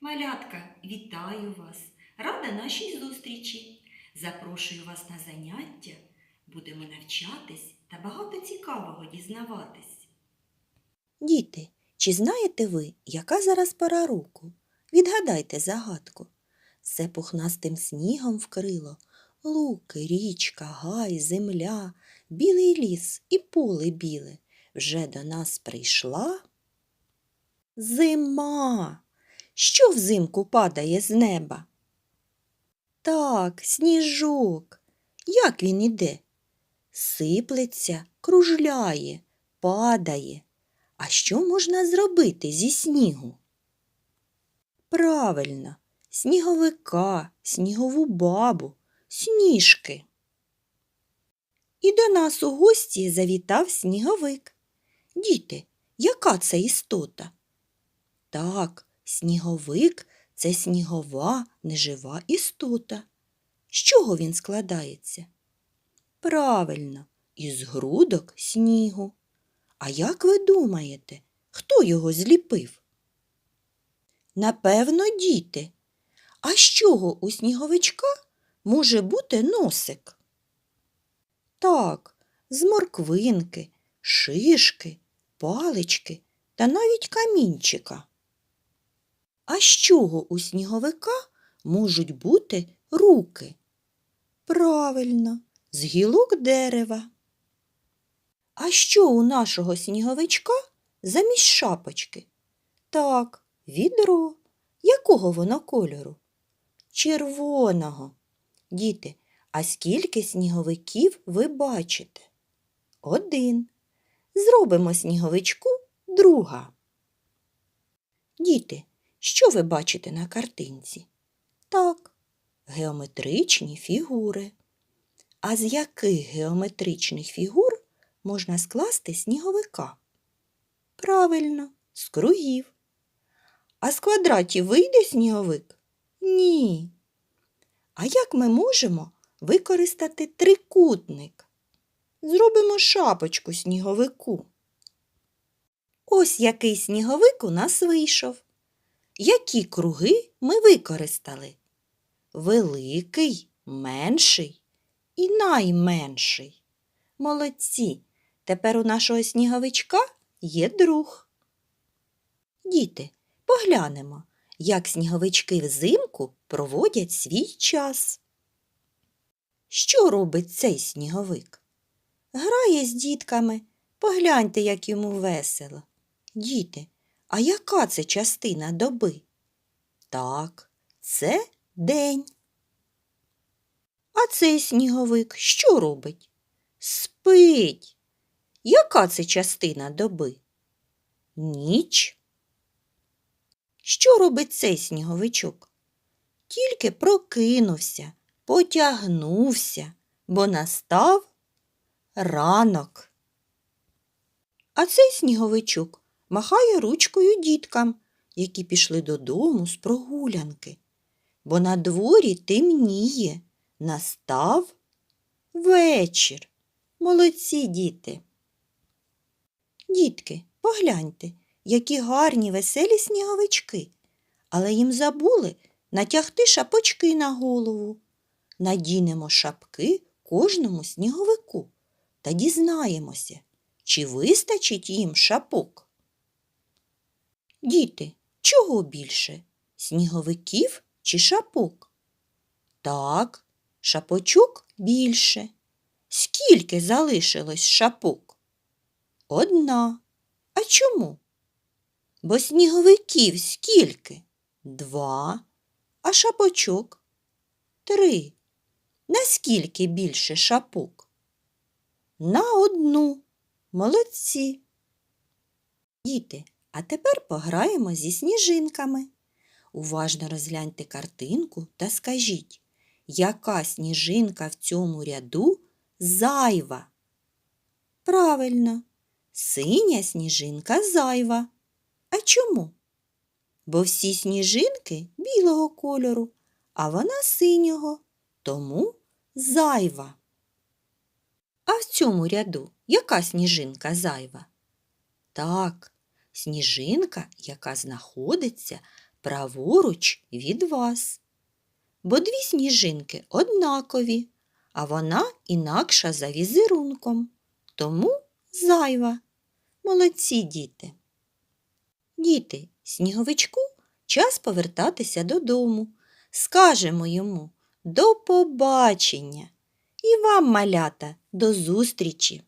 Малятка, вітаю вас! Рада нашій зустрічі. Запрошую вас на заняття. Будемо навчатись та багато цікавого дізнаватись. Діти, чи знаєте ви, яка зараз пора року? Відгадайте загадку. Все пухнастим снігом вкрило. Луки, річка, гай, земля, білий ліс і поле біле. Вже до нас прийшла зима. Що взимку падає з неба? Так, сніжок. Як він іде? Сиплеться, кружляє, падає. А що можна зробити зі снігу? Правильно, сніговика, снігову бабу, сніжки. І до нас у гості завітав сніговик. Діти, яка це істота? Так, сніговик це снігова, нежива істота. З чого він складається? Правильно, із грудок снігу. А як ви думаєте, хто його зліпив? Напевно, діти. А з чого у сніговичка може бути носик? Так, з морквинки, шишки, палички та навіть камінчика. А з чого у сніговика можуть бути руки? Правильно, з гілок дерева. А що у нашого сніговичка замість шапочки? Так, відро. Якого воно кольору? Червоного. Діти, а скільки сніговиків ви бачите? Один. Зробимо сніговичку друга. Діти, що ви бачите на картинці? Так, геометричні фігури. А з яких геометричних фігур можна скласти сніговика? Правильно, з кругів. А з квадратів вийде сніговик? Ні. А як ми можемо використати трикутник? Зробимо шапочку сніговику. Ось який сніговик у нас вийшов. Які круги ми використали? Великий, менший і найменший. Молодці. Тепер у нашого сніговичка є друг. Діти, поглянемо, як сніговички взимку проводять свій час. Що робить цей сніговик? Грає з дітками. Погляньте, як йому весело. Діти, а яка це частина доби? Так, це день. А цей сніговик що робить? Спить. Яка це частина доби? Ніч. Що робить цей сніговичок? Тільки прокинувся, потягнувся, бо настав ранок. А цей сніговичок махає ручкою діткам, які пішли додому з прогулянки, бо на дворі темніє, настав вечір. Молодці діти. Дітки, погляньте, які гарні веселі сніговички, але їм забули натягти шапочки на голову. Надінемо шапки кожному сніговику та дізнаємося, чи вистачить їм шапок. Діти, чого більше? Сніговиків чи шапок? Так, шапочок більше. Скільки залишилось шапок? Одна. А чому? Бо сніговиків скільки? Два. А шапочок? Три. Наскільки більше шапок? На одну. Молодці. Діти, а тепер пограємо зі сніжинками. Уважно розгляньте картинку та скажіть, яка сніжинка в цьому ряду зайва? Правильно, синя сніжинка зайва. А чому? Бо всі сніжинки білого кольору, а вона синього, тому зайва. А в цьому ряду яка сніжинка зайва? Так, сніжинка, яка знаходиться праворуч від вас. Бо дві сніжинки однакові, а вона інакша за візерунком, тому зайва. Молодці діти. Діти, сніговичку час повертатися додому. Скажемо йому до побачення. І вам, малята, до зустрічі!